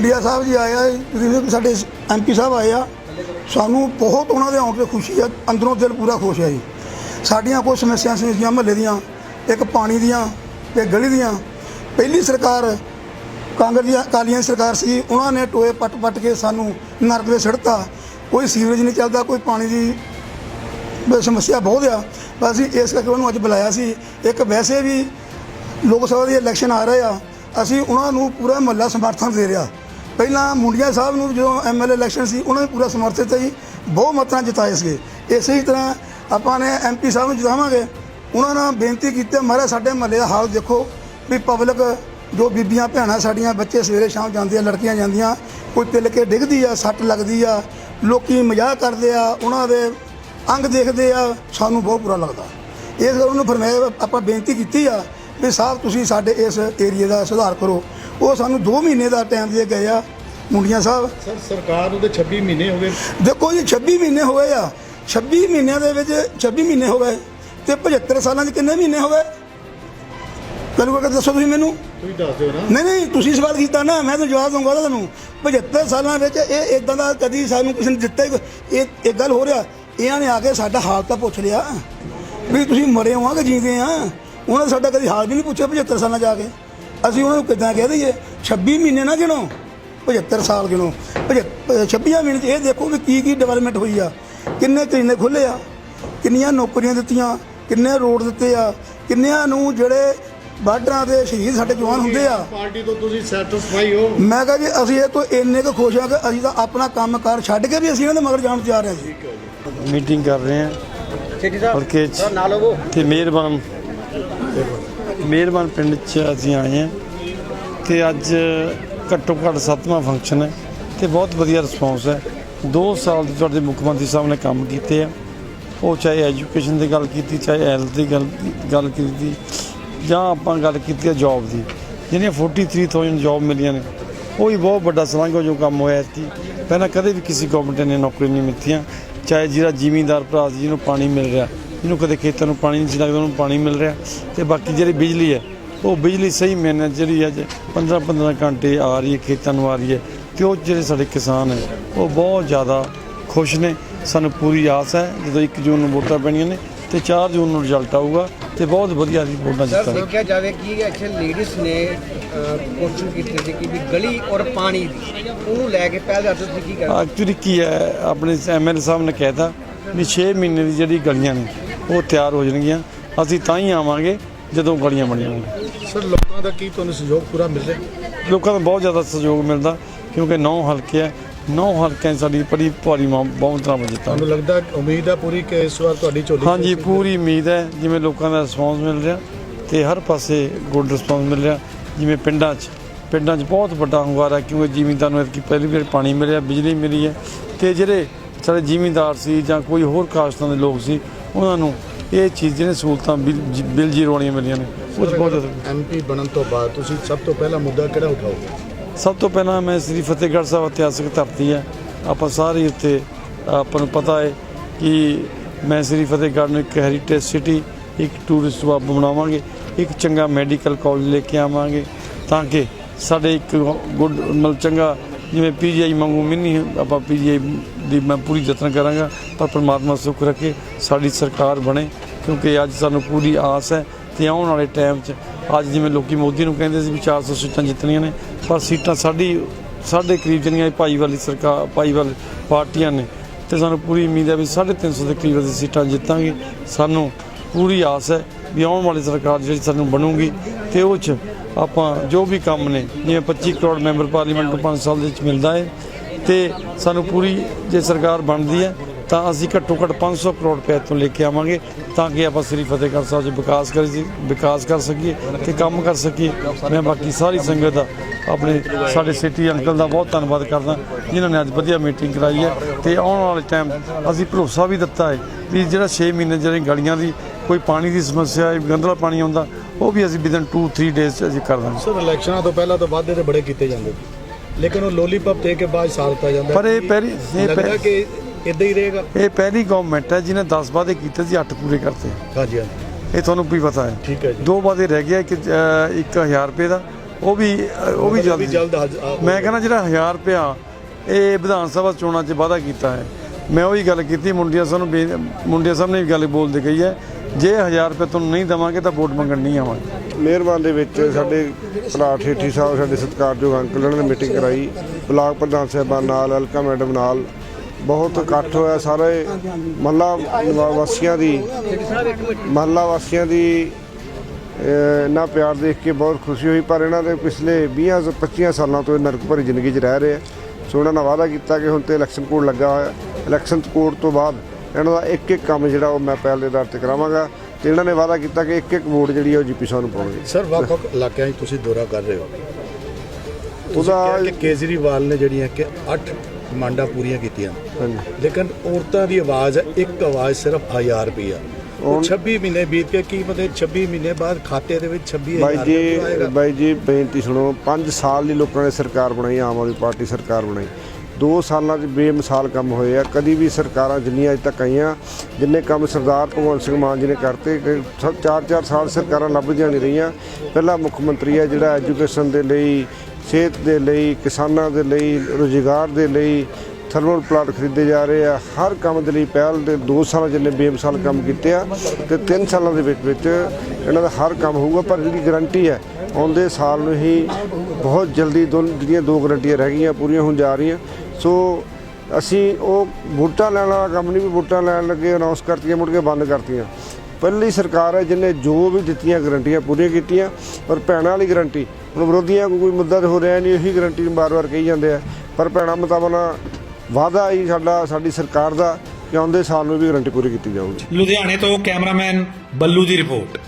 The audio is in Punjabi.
ਇੰਡੀਆ ਸਾਹਿਬ ਜੀ ਆਏ ਆ ਜੀ, ਸਾਡੇ ਐਮਪੀ ਸਾਹਿਬ ਆਏ ਆ। ਸਾਨੂੰ ਬਹੁਤ ਉਹਨਾਂ ਦੇ ਆਉਣ ਤੇ ਖੁਸ਼ੀ ਆ ਅੰਦਰੋਂ ਦਿਲ ਪੂਰਾ ਖੁਸ਼ ਆ ਜੀ। ਸਾਡੀਆਂ ਕੁਝ ਸਮੱਸਿਆ ਸੀਗੀਆਂ ਮਹੱਲੇ ਦੀਆਂ ਇੱਕ ਪਾਣੀ ਦੀਆਂ ਤੇ ਗਲੀ ਦੀਆਂ। ਪਹਿਲੀ ਸਰਕਾਰ ਕਾਂਗਰਸ ਦੀ ਅਕਾਲੀਆਂ ਦੀ ਸਰਕਾਰ ਸੀ ਉਹਨਾਂ ਨੇ ਟੋਏ ਪੱਟ ਪੱਟ ਕੇ ਸਾਨੂੰ ਨਰਕ ਦੇ ਸੜਤਾ ਕੋਈ ਸੀਵਰੇਜ ਨਹੀਂ ਚੱਲਦਾ ਕੋਈ ਪਾਣੀ ਦੀ ਸਮੱਸਿਆ ਬਹੁਤ ਆ। ਬਸ ਅਸੀਂ ਇਸ ਕਰਕੇ ਉਹਨੂੰ ਅੱਜ ਬੁਲਾਇਆ ਸੀ। ਇੱਕ ਵੈਸੇ ਵੀ ਲੋਕ ਸਭਾ ਦੀ ਇਲੈਕਸ਼ਨ ਆ ਰਹੇ ਆ। ਅਸੀਂ ਉਹਨਾਂ ਨੂੰ ਪੂਰਾ ਮਹੱਲਾ ਸਮਰਥਨ ਦੇ ਰਿਹਾ। ਪਹਿਲਾਂ ਮੁੰਡਿਆ ਸਾਹਿਬ ਨੂੰ ਜਦੋਂ ਐਮਐਲਏ ਇਲੈਕਸ਼ਨ ਸੀ, ਉਹਨਾਂ ਨੇ ਪੂਰਾ ਸਮਰਥਿਤ ਸੀ ਬਹੁਤ ਮਤਾਂ ਜਿਤਾਏ ਸੀਗੇ। ਇਸੇ ਹੀ ਤਰ੍ਹਾਂ ਆਪਾਂ ਨੇ ਐਮਪੀ ਸਾਹਿਬ ਨੂੰ ਜਿਤਾਵਾਂਗੇ। ਉਹਨਾਂ ਨਾਲ ਬੇਨਤੀ ਕੀਤੀ ਮਹਾਰਾਜ ਸਾਡੇ ਮਹੱਲੇ ਦਾ ਹਾਲ ਦੇਖੋ ਵੀ ਪਬਲਿਕ ਜੋ ਬੀਬੀਆਂ ਭੈਣਾਂ ਸਾਡੀਆਂ ਬੱਚੇ ਸਵੇਰੇ ਸ਼ਾਮ ਜਾਂਦੀਆਂ, ਲੜਕੀਆਂ ਜਾਂਦੀਆਂ, ਕੋਈ ਤਿਲ ਕੇ ਡਿੱਗਦੀ ਆ, ਸੱਟ ਲੱਗਦੀ ਆ, ਲੋਕੀ ਮਜ਼ਾਕ ਕਰਦੇ ਆ, ਉਹਨਾਂ ਦੇ ਅੰਗ ਦੇਖਦੇ ਆ, ਸਾਨੂੰ ਬਹੁਤ ਬੁਰਾ ਲੱਗਦਾ। ਇਸ ਗੱਲ ਉਹਨੂੰ ਫਰਮਾਇਆ ਆਪਾਂ ਬੇਨਤੀ ਕੀਤੀ ਆ ਵੀ ਸਾਹਿਬ ਤੁਸੀਂ ਸਾਡੇ ਇਸ ਏਰੀਏ ਦਾ ਸੁਧਾਰ ਕਰੋ। ਉਹ ਸਾਨੂੰ 2 ਮਹੀਨੇ ਦਾ ਟਾਈਮ ਦੇ ਗਏ ਆ ਮੁੰਡੀਆਂ ਸਾਹਿਬ। ਸਰ ਸਰਕਾਰ ਨੂੰ ਤੇ 26 ਮਹੀਨੇ ਹੋ ਗਏ। ਦੇਖੋ ਜੀ 26 ਮਹੀਨੇ ਹੋਏ ਆ। 26 ਮਹੀਨਿਆਂ ਦੇ ਵਿੱਚ 26 ਮਹੀਨੇ ਹੋ ਗਏ ਤੇ 75 ਸਾਲਾਂ 'ਚ ਕਿੰਨੇ ਮਹੀਨੇ ਹੋ ਗਏ? ਮੈਨੂੰ ਕਹਿੰਦੇ ਦੱਸੋ ਤੁਸੀਂ ਮੈਨੂੰ। ਤੁਸੀਂ ਦੱਸ ਦਿਓ ਨਾ। ਨਹੀਂ ਨਹੀਂ ਤੁਸੀਂ ਸਵਾਲ ਕੀਤਾ ਨਾ ਮੈਂ ਤਾਂ ਜਵਾਬ ਦਊਂਗਾ ਤੁਹਾਨੂੰ। 75 ਸਾਲਾਂ ਵਿੱਚ ਇਹ ਇਦਾਂ ਦਾ ਕਦੀ ਸਾਨੂੰ ਕਿਸੇ ਨੇ ਦਿੱਤਾ ਹੀ ਇਹ ਇੱਕ ਗੱਲ ਹੋ ਰਿਹਾ। ਇਹਨਾਂ ਨੇ ਆ ਕੇ ਸਾਡਾ ਹਾਲ ਤਾਂ ਪੁੱਛ ਲਿਆ। ਵੀ ਤੁਸੀਂ ਮਰੇ ਹੋ ਆ ਕਿ ਜੀਂਦੇ ਆ। ਉਹਨਾਂ ਨੇ ਸਾਡਾ ਕਦੀ ਹਾਲ ਵੀ ਨਹੀਂ ਪੁੱਛਿਆ 75 ਸਾਲਾਂ ਜਾ ਕੇ। ਅਸੀਂ ਉਹਨਾਂ ਨੂੰ ਕਿੱਦਾਂ ਕਹਿ ਦਈਏ 26 ਮਹੀਨੇ ਨਾ ਗਿਣੋ 75 ਸਾਲ ਗਿਣੋ। 26 ਮਹੀਨੇ ਇਹ ਦੇਖੋ ਵੀ ਕੀ ਕੀ ਡਿਵੈਲਪਮੈਂਟ ਹੋਈ ਆ। ਕਿੰਨੇ ਕਲੀਨੇ ਖੁੱਲੇ ਆ ਕਿੰਨੀਆਂ ਨੌਕਰੀਆਂ ਦਿੱਤੀਆਂ ਕਿੰਨੇ ਰੋਡ ਦਿੱਤੇ ਆ ਕਿੰਨਿਆਂ ਨੂੰ ਜਿਹੜੇ ਬਾਰਡਰਾਂ ਦੇ ਸ਼ਹੀਦ ਸਾਡੇ ਜਵਾਨ ਹੁੰਦੇ ਆ। ਪਾਰਟੀ ਤੋਂ ਤੁਸੀਂ ਸੈਟੀਸਫਾਈ ਹੋ? ਮੈਂ ਕਹਾਂ ਜੀ ਅਸੀਂ ਇਹ ਤੋਂ ਇੰਨੇ ਕੁ ਖੁਸ਼ ਹਾਂ ਕਿ ਅਸੀਂ ਤਾਂ ਆਪਣਾ ਕੰਮ ਕਾਰ ਛੱਡ ਕੇ ਵੀ ਅਸੀਂ ਇਹਨਾਂ ਦੇ ਮਗਰ ਜਾਣ ਜਾ ਰਹੇ ਹਾਂ ਜੀ। ਮੀਟਿੰਗ ਕਰ ਰਹੇ ਹਾਂ। ਸਿੱਧੀ ਸਾਹਿਬ ਨਾਲ ਹੋਵੋ। ਤੇ ਮਿਹਰਬਾਨ। ਮਿਹਰਬਾਨ ਪਿੰਡ 'ਚ ਅਸੀਂ ਆਏ ਹਾਂ ਤੇ ਅੱਜ ਘੱਟੋ ਘੱਟ ਸੱਤਵਾਂ ਫੰਕਸ਼ਨ ਹੈ ਤੇ ਬਹੁਤ ਵਧੀਆ ਰਿਸਪੌਂਸ ਹੈ। 2 ਸਾਲ ਦੇ ਤੁਹਾਡੇ ਮੁੱਖ ਮੰਤਰੀ ਸਾਹਿਬ ਨੇ ਕੰਮ ਕੀਤੇ ਆ। ਉਹ ਚਾਹੇ ਐਜੂਕੇਸ਼ਨ ਦੀ ਗੱਲ ਕੀਤੀ, ਚਾਹੇ ਹੈਲਥ ਦੀ ਗੱਲ ਗੱਲ ਕੀਤੀ, ਜਾਂ ਆਪਾਂ ਗੱਲ ਕੀਤੀ ਹੈ ਜੌਬ ਦੀ। ਜਿਹੜੀਆਂ 43000 ਜੌਬ ਮਿਲੀਆਂ ਨੇ, ਉਹ ਵੀ ਬਹੁਤ ਵੱਡਾ ਸਲਾਘਾ ਜੋ ਕੰਮ ਹੋਇਆ ਸੀ ਪਹਿਲਾਂ ਕਦੇ ਵੀ ਕਿਸੇ ਗਵਰਨਮੈਂਟ ਨੇ ਨੌਕਰੀ ਨਹੀਂ ਮਿਲਤੀਆਂ ਚਾਹੇ ਜਿਹੜਾ ਜ਼ਿਮੀਂਦਾਰ ਭਰਾ ਸੀ, ਜਿਹਨੂੰ ਪਾਣੀ ਮਿਲ ਰਿਹਾ। ਜਿਹਨੂੰ ਕਦੇ ਖੇਤਾਂ ਨੂੰ ਪਾਣੀ ਨਹੀਂ ਸੀ ਲੱਗਦਾ ਉਹਨੂੰ ਪਾਣੀ ਮਿਲ ਰਿਹਾ। ਤੇ ਬਾਕੀ ਜਿਹੜੀ ਬਿਜਲੀ ਹੈ ਉਹ ਬਿਜਲੀ ਸਹੀ ਮਹੀਨੇ ਜਿਹੜੀ ਅੱਜ 15 15 ਘੰਟੇ ਆ ਰਹੀ ਹੈ ਖੇਤਾਂ ਨੂੰ ਆ ਰਹੀ ਹੈ। ਤੇ ਉਹ ਜਿਹੜੇ ਸਾਡੇ ਕਿਸਾਨ ਹੈ ਉਹ ਬਹੁਤ ਜ਼ਿਆਦਾ ਖੁਸ਼ ਨੇ। ਸਾਨੂੰ ਪੂਰੀ ਆਸ ਹੈ ਜਦੋਂ 1 ਜੂਨ ਨੂੰ ਵੋਟਾਂ ਪੈਣੀਆਂ ਨੇ ਤੇ 4 ਜੂਨ ਨੂੰ ਰਿਜ਼ਲਟ ਆਊਗਾ ਤੇ ਬਹੁਤ ਵਧੀਆ ਅਸੀਂ ਵੋਟਾਂ ਸਰ ਜਿੱਤਾਂਗੇ ਦੇਖਿਆ ਜਾਵੇ ਕਿ ਇੱਥੇ ਲੇਡੀਜ਼ ਨੇ ਕੁਐਸਚਨ ਕੀਤੇ ਸੀ ਕਿ ਵੀ ਗਲੀ ਔਰ ਪਾਣੀ ਦੀ ਉਹਨੂੰ ਲੈ ਕੇ ਪਹਿਲਾਂ ਤੁਸੀਂ ਕੀ ਕਰਨਾ ਐਕਚੁਅਲੀ ਕੀ ਹੈ ਆਪਣੇ ਐਮਐਲਏ ਸਾਹਿਬ ਨੇ ਕਹਿਤਾ ਵੀ 6 ਮਹੀਨੇ ਦੀ ਜਿਹੜੀ ਗਲੀਆਂ ਨੇ ਉਹ ਤਿਆਰ ਹੋ ਜਾਣਗੀਆਂ। ਅਸੀਂ ਤਾਂ ਹੀ ਆਵਾਂਗੇ ਜਦੋਂ ਗਲੀਆਂ ਬਣੀਆਂ ਸਰ ਲੋਕਾਂ ਦਾ ਕੀ ਤੁਹਾਨੂੰ ਸਹਿਯੋਗ ਪੂਰਾ ਮਿਲ ਰਿਹਾ? ਲੋਕਾਂ ਦਾ ਬਹੁਤ ਜ਼ਿਆਦਾ ਸਹਿਯੋਗ ਮਿਲਦਾ ਕਿਉਂਕਿ ਨੌ ਹਲਕੇ ਹੈ ਨੌ ਹਲਕਿਆਂ 'ਚ ਸਾਡੀ ਬੜੀ ਭਾਰੀ ਬਹੁਤ ਤਰ੍ਹਾਂ ਜਿੱਤਾਂ। ਤੁਹਾਨੂੰ ਲੱਗਦਾ ਉਮੀਦ ਹੈ ਪੂਰੀ ਕਿ ਇਸ ਵਾਰ ਤੁਹਾਡੀ ਝੋਲੀ ਹਾਂਜੀ ਪੂਰੀ ਉਮੀਦ ਹੈ ਜਿਵੇਂ ਲੋਕਾਂ ਦਾ ਰਿਸਪੌਂਸ ਮਿਲ ਰਿਹਾ ਤੇ ਹਰ ਪਾਸੇ ਗੁੱਡ ਰਿਸਪੌਂਸ ਮਿਲ ਰਿਹਾ। ਜਿਵੇਂ ਪਿੰਡਾਂ 'ਚ ਪਿੰਡਾਂ 'ਚ ਬਹੁਤ ਵੱਡਾ ਹੁੰਗਾਰਾ ਕਿਉਂਕਿ ਜ਼ਿਮੀਂਦਾਰ ਨੂੰ ਐਤਕੀ ਪਹਿਲੀ ਵਾਰ ਪਾਣੀ ਮਿਲਿਆ ਬਿਜਲੀ ਮਿਲੀ ਹੈ ਤੇ ਜਿਹੜੇ ਸਾਡੇ ਜ਼ਿਮੀਂਦਾਰ ਸੀ ਜਾਂ ਕੋਈ ਹੋਰ ਕਾਸਤਾਂ ਦੇ ਲੋਕ ਸੀ ਉਹਨਾਂ ਨੂੰ ਇਹ ਚੀਜ਼ ਜਿਹੜੇ ਸਹੂਲਤਾਂ ਬਿਲ ਜੀਰੋ ਵਾਲੀਆਂ ਮਿਲੀਆਂ ਨੇ 'ਚ ਬਹੁਤ ਐਮਪੀ ਬਣਨ ਤੋਂ ਬਾਅਦ ਤੁਸੀਂ ਸਭ ਤੋਂ ਪਹਿਲਾ ਮੁੱਦਾ ਕਿਹੜਾ ਉਠਾਓਗੇ? ਸਭ ਤੋਂ ਪਹਿਲਾਂ ਮੈਂ ਸ੍ਰੀ ਫਤਿਹਗੜ੍ਹ ਸਾਹਿਬ ਇਤਿਹਾਸਕ ਧਰਤੀ ਹੈ। ਆਪਾਂ ਸਾਰੇ ਉੱਤੇ ਆਪਾਂ ਨੂੰ ਪਤਾ ਹੈ ਕਿ ਮੈਂ ਸ੍ਰੀ ਫਤਿਹਗੜ੍ਹ ਨੂੰ ਇੱਕ ਹੈਰੀਟੇਜ ਸਿਟੀ ਇੱਕ ਟੂਰਿਸਟ ਹੱਬ ਬਣਾਵਾਂਗੇ ਇੱਕ ਚੰਗਾ ਮੈਡੀਕਲ ਕਾਲਜ ਲੈ ਕੇ ਆਵਾਂਗੇ ਤਾਂ ਕਿ ਸਾਡੇ ਇੱਕ ਗੁੱਡ ਮਤਲਬ ਚੰਗਾ ਜਿਵੇਂ ਪੀਜੀਆਈ ਮੰਗੂ ਮਿੰਨੀ ਆਪਾਂ ਪੀਜੀਆਈ ਦੀ ਮੈਂ ਪੂਰੀ ਯਤਨ ਕਰਾਂਗਾ, ਪਰ ਪਰਮਾਤਮਾ ਸੁੱਖ ਰੱਖੇ, ਸਾਡੀ ਸਰਕਾਰ ਬਣੇ, ਕਿਉਂਕਿ ਅੱਜ ਸਾਨੂੰ ਪੂਰੀ ਆਸ ਹੈ ਤੇ ਆਉਣ ਵਾਲੇ ਟਾਈਮ 'ਚ, ਅੱਜ ਜਿਵੇਂ ਲੋਕੀ ਮੋਦੀ ਨੂੰ ਕਹਿੰਦੇ ਸੀ ਵੀ 400 ਸੀਟਾਂ ਜਿੱਤਣੀਆਂ ਨੇ, ਪਰ ਸੀਟਾਂ ਸਾਡੀ, ਸਾਡੇ ਕਰੀਬ ਜਿਹੜੀਆਂ ਇਹ ਭਾਈਵਾਲੀ ਸਰਕਾਰ ਭਾਈਵਾਲ ਪਾਰਟੀਆਂ ਨੇ, ਤੇ ਸਾਨੂੰ ਪੂਰੀ ਉਮੀਦ ਹੈ ਵੀ 350 ਦੇ ਕਰੀਬ ਅਸੀਂ ਸੀਟਾਂ ਜਿੱਤਾਂਗੇ, ਸਾਨੂੰ ਪੂਰੀ ਆਸ ਹੈ ਵੀ ਆਉਣ ਵਾਲੀ ਸਰਕਾਰ ਜਿਹੜੀ ਸਾਨੂੰ ਬਣੂਗੀ, ਤੇ ਉਹ 'ਚ ਆਪਾਂ ਜੋ ਵੀ ਕੰਮ ਨੇ, ਜਿਵੇਂ 25 ਕਰੋੜ ਮੈਂਬਰ ਪਾਰਲੀਮੈਂਟ ਨੂੰ 5 ਸਾਲ ਦੇ ਵਿੱਚ ਮਿਲਦਾ ਹੈ ਤੇ ਸਾਨੂੰ ਪੂਰੀ ਜੇ ਸਰਕਾਰ ਬਣਦੀ ਹੈ ਤਾਂ ਅਸੀਂ ਘੱਟੋ ਘੱਟ 500 ਕਰੋੜ ਰੁਪਏ ਤੋਂ ਲੈ ਕੇ ਆਵਾਂਗੇ ਤਾਂ ਕਿ ਆਪਾਂ ਸ੍ਰੀ ਫਤਿਹਗੜ੍ਹ ਸਾਹਿਬ 'ਚ ਵਿਕਾਸ ਕਰ ਜੀ, ਵਿਕਾਸ ਕਰ ਸਕੀਏ ਤੇ ਕੰਮ ਕਰ ਸਕੀਏ। ਮੈਂ ਬਾਕੀ ਸਾਰੀ ਸੰਗਤ ਦਾ ਆਪਣੇ ਸਾਡੇ ਸਿਟੀ ਅੰਕਲ ਦਾ ਬਹੁਤ ਧੰਨਵਾਦ ਕਰਦਾ, ਜਿਨ੍ਹਾਂ ਨੇ ਅੱਜ ਵਧੀਆ ਮੀਟਿੰਗ ਕਰਾਈ ਹੈ ਤੇ ਆਉਣ ਵਾਲੇ ਟਾਈਮ ਅਸੀਂ ਭਰੋਸਾ ਵੀ ਦਿੱਤਾ ਹੈ ਵੀ ਜਿਹੜਾ 6 ਮਹੀਨੇ ਜਿਹੜੇ ਗਲੀਆਂ ਦੀ ਕੋਈ ਪਾਣੀ ਦੀ ਸਮੱਸਿਆ ਹੈ ਗੰਦਲਾ ਪਾਣੀ ਆਉਂਦਾ ਉਹ ਵੀ ਅਸੀਂ ਵਿਦਨ 2 3 ਡੇਜ਼ 'ਚ ਅਸੀਂ ਕਰ ਦਾਂਗੇ। ਸਰ ਇਲੈਕਸ਼ਨਾਂ ਤੋਂ ਪਹਿਲਾਂ ਤਾਂ ਵਾਅਦੇ ਤੇ ਬੜੇ ਕੀਤੇ ਜਾਂਦੇ ਸੀ। ਲੇਕਿਨ ਉਹ ਲੋਲੀਪੌਪ ਦੇ ਕੇ ਬਾਅਦ ਸਾਲ ਦਿੱਤਾ ਜਾਂਦਾ ਪਰ ਇਹ ਪਹਿਲੀ ਇਹ ਲੱਗਦਾ ਪਹਿ- ਕਿ ਇਦਾਂ ਹੀ ਰਹੇਗਾ। ਇਹ ਪਹਿਲੀ ਗਵਰਨਮੈਂਟ ਹੈ ਜਿਹਨੇ 10 ਵਾਅਦੇ ਕੀਤੇ ਸੀ 8 ਪੂਰੇ ਕਰਤੇ। ਹਾਂਜੀ ਹਾਂਜੀ। ਇਹ ਤੁਹਾਨੂੰ ਵੀ ਪਤਾ ਹੈ। ਠੀਕ ਹੈ ਜੀ। ਦੋ ਵਾਅਦੇ ਰਹਿ ਗਏ ਕਿ 1000 ਰੁਪਏ ਦਾ। ਉਹ ਵੀ ਉਹ ਵੀ ਜਲਦੀ। ਜਲਦ ਹੱਜ- ਆ- ਮੈਂ ਕਹਿੰਦਾ ਜਿਹੜਾ 1000 ਰੁਪਇਆ ਇਹ ਵਿਧਾਨ ਸਭਾ ਚੋਣਾਂ 'ਚ ਵਾਅਦਾ ਕੀਤਾ ਹੈ। ਮੈਂ ਉਹੀ ਗੱਲ ਕੀਤੀ ਮੁੰਡਿਆ ਸਾਹਿਬ ਨੂੰ ਬੇ- ਮੁੰਡਿਆ ਸਾਹਿਬ ਨੇ ਵੀ ਗੱਲ ਬੋਲਦੇ ਕਹੀ ਹੈ ਜੇ 1000 ਰੁਪਏ ਤੁਹਾਨੂੰ ਨਹੀਂ ਦੇਵਾਂਗੇ ਤਾਂ ਵੋਟ ਮੰਗਣ ਨਹੀਂ ਆਵਾਂਗੇ। ਮਿਹਰਬਾਨ ਦੇ ਵਿੱਚ ਸਾਡੇ ਭਰਾ ਠੇਠੀ ਸਾਹਿਬ ਸਾਡੇ ਸਤਿਕਾਰਯੋਗ ਅੰਕਲ ਉਹਨਾਂ ਨੇ ਮੀਟਿੰਗ ਕਰਾਈ। ਬਲਾਕ ਪ੍ਰਧਾਨ ਸਾਹਿਬਾਨ ਨਾਲ ਅਲਕਾ ਮੈਡਮ ਨਾਲ। ਬਹੁਤ ਇਕੱਠ ਹੋਇਆ ਸਾਰੇ ਮਹੱਲਾ ਵਾਸੀਆਂ ਦੀ ਮਹੱਲਾ ਵਾਸੀਆਂ ਦੀ ਅਹ, ਇੰਨਾ ਪਿਆਰ ਦੇਖ ਕੇ ਬਹੁਤ ਖੁਸ਼ੀ ਹੋਈ। ਪਰ ਇਹਨਾਂ ਦੇ ਪਿਛਲੇ 20 ਤੋਂ 25 ਸਾਲਾਂ ਤੋਂ ਇਹ ਨਰਕ ਭਰੀ ਜ਼ਿੰਦਗੀ 'ਚ ਰਹਿ ਰਹੇ ਆ। ਸੋ ਉਹਨਾਂ ਨੇ ਵਾਅਦਾ ਕੀਤਾ ਕਿ ਹੁਣ ਤੇ ਇਲੈਕਸ਼ਨ ਕੋਡ ਲੱਗਾ ਹੋਇਆ। ਇਲੈਕਸ਼ਨ ਕੋਡ ਤੋਂ ਬਾਅਦ ਇਹਨਾਂ ਦਾ ਇੱਕ ਇੱਕ ਕੰਮ ਜਿਹੜਾ ਉਹ ਮੈਂ ਪਹਿਲ ਦੇ ਤੇ ਕਰਾਵਾਂਗਾ ਤੇ ਇਹਨਾਂ ਨੇ ਵਾਅਦਾ ਕੀਤਾ ਕਿ ਇੱਕ ਇੱਕ ਵੋਟ ਜਿਹੜੀ ਉਹ ਜੀਪੀ ਸਾਹਿਬ ਨੂੰ ਪਾਉਣਗੇ। ਸਰ ਵੱਖ ਵੱਖ ਇਲਾਕਿਆਂ 'ਚ ਤੁਸੀਂ ਦੌਰਾ ਕਰ ਰਹੇ ਹੋ। ਉਹਦਾ- ਕਿ ਕੇਜਰੀਵਾਲ ਨੇ ਜਿਹੜੀਆਂ ਕਿ 8 ਡਿਮਾਂਡਾਂ ਪੂਰੀਆਂ ਕੀਤੀਆਂ। ਲੇਕਿਨ ਔਰਤਾਂ ਦੀ ਆਵਾਜ਼ ਇੱਕ ਆਵਾਜ਼ ਸਿਰਫ 1000 ਰੁਪਇਆ ਉਹ 26 ਮਹੀਨੇ ਬੀਤ ਕੇ ਕੀ ਮਤਲਬ 26 ਮਹੀਨੇ ਬਾਅਦ ਖਾਤੇ ਦੇ ਵਿੱਚ 26000 ਬਾਈ ਰੁਪਇਆ ਜੀ ਆਏਗਾ। ਬਾਈ ਜੀ ਬੇਨਤੀ ਸੁਣੋ 5 ਸਾਲ ਦੀ ਲੋਕਾਂ ਨੇ ਸਰਕਾਰ ਬਣਾਈ ਆਮ ਆਦਮੀ ਪਾਰਟੀ ਸਰਕਾਰ ਬਣਾਈ। 2 ਸਾਲਾਂ 'ਚ ਬੇਮਿਸਾਲ ਕੰਮ ਹੋਏ ਆ। ਕਦੀ ਵੀ ਸਰਕਾਰਾਂ ਜਿੰਨੀਆਂ ਅਜ ਤੱਕ ਆਈਆਂ, ਜਿੰਨੇ ਕੰਮ ਸਰਦਾਰ ਭਗਵੰਤ ਸਿੰਘ ਮਾਨ ਜੀ ਨੇ ਕਰਤੇ 4-4 ਸਾਲ ਸਰਕਾਰਾਂ ਲੱਭਦੀਆਂ ਨਹੀਂ ਰਹੀਆਂ। ਪਹਿਲਾ ਮੁੱਖ ਮੰਤਰੀ ਹੈ ਜਿਹੜਾ ਐਜੂਕੇਸ਼ਨ ਦੇ ਲਈ, ਸਿਹਤ ਦੇ ਲਈ, ਕਿਸਾਨਾਂ ਦੇ ਲਈ, ਰੁਜ਼ਗਾਰ ਦੇ ਲਈ ਥਰਮਲ ਪਲਾਂਟ ਖਰੀਦੇ ਜਾ ਰਹੇ ਆ। ਹਰ ਕੰਮ ਦੇ ਲਈ ਪਹਿਲ ਦੇ 2 ਸਾਲਾਂ ਜਿੰਨੇ ਬੇਮਿਸਾਲ ਕੰਮ ਕੀਤੇ ਆ ਤੇ 3 ਸਾਲਾਂ ਦੇ ਵਿੱਚ ਵਿੱਚ ਇਹਨਾਂ ਦਾ ਹਰ ਕੰਮ ਹੋਊਗਾ। ਪਰ ਜਿਹੜੀ ਗਾਰੰਟੀ ਹੈ, ਆਉਂਦੇ ਸਾਲ ਨੂੰ ਹੀ ਬਹੁਤ ਜਲਦੀ ਦੋ ਜਿਹੜੀਆਂ ਦੋ ਗਾਰੰਟੀਆਂ ਰਹਿ ਗਈਆਂ, ਪੂਰੀਆਂ ਹੋਣ ਜਾ ਰਹੀਆਂ। ਸੋ ਅਸੀਂ ਉਹ ਵੋਟਾਂ ਲੈਣ ਵਾਲਾ ਕੰਮ ਨਹੀਂ ਵੀ ਵੋਟਾਂ ਲੈਣ ਲੱਗੇ ਅਨਾਉਂਸ ਕਰਤੀਆਂ, ਮੁੜ ਕੇ ਬੰਦ ਕਰਤੀਆਂ। ਪਹਿਲੀ ਸਰਕਾਰ ਹੈ ਜਿਹਨੇ ਜੋ ਵੀ ਦਿੱਤੀਆਂ ਗਰੰਟੀਆਂ ਪੂਰੀਆਂ ਕੀਤੀਆਂ, ਪਰ ਭੈਣਾਂ ਵਾਲੀ ਗਰੰਟੀ, ਹੁਣ ਵਿਰੋਧੀਆਂ ਕੋਲ ਕੋਈ ਮੁੱਦਾ ਤਾਂ ਹੋ ਰਿਹਾ ਨਹੀਂ, ਉਹੀ ਗਰੰਟੀ ਨੂੰ ਬਾਰ-ਬਾਰ ਕਹੀ ਜਾਂਦੇ ਆ। ਪਰ ਭੈਣਾਂ ਮੁਤਾਬਕ ਵਾਅਦਾ ਹੀ ਸਾਡਾ, ਸਾਡੀ ਸਰਕਾਰ ਦਾ, ਕਿ ਆਉਂਦੇ ਸਾਲ ਨੂੰ ਵੀ ਗਰੰਟੀ ਪੂਰੀ ਕੀਤੀ ਜਾਊਗੀ। ਲੁਧਿਆਣੇ ਤੋਂ ਕੈਮਰਾਮੈਨ ਬੱਲੂ ਦੀ ਰਿਪੋਰਟ।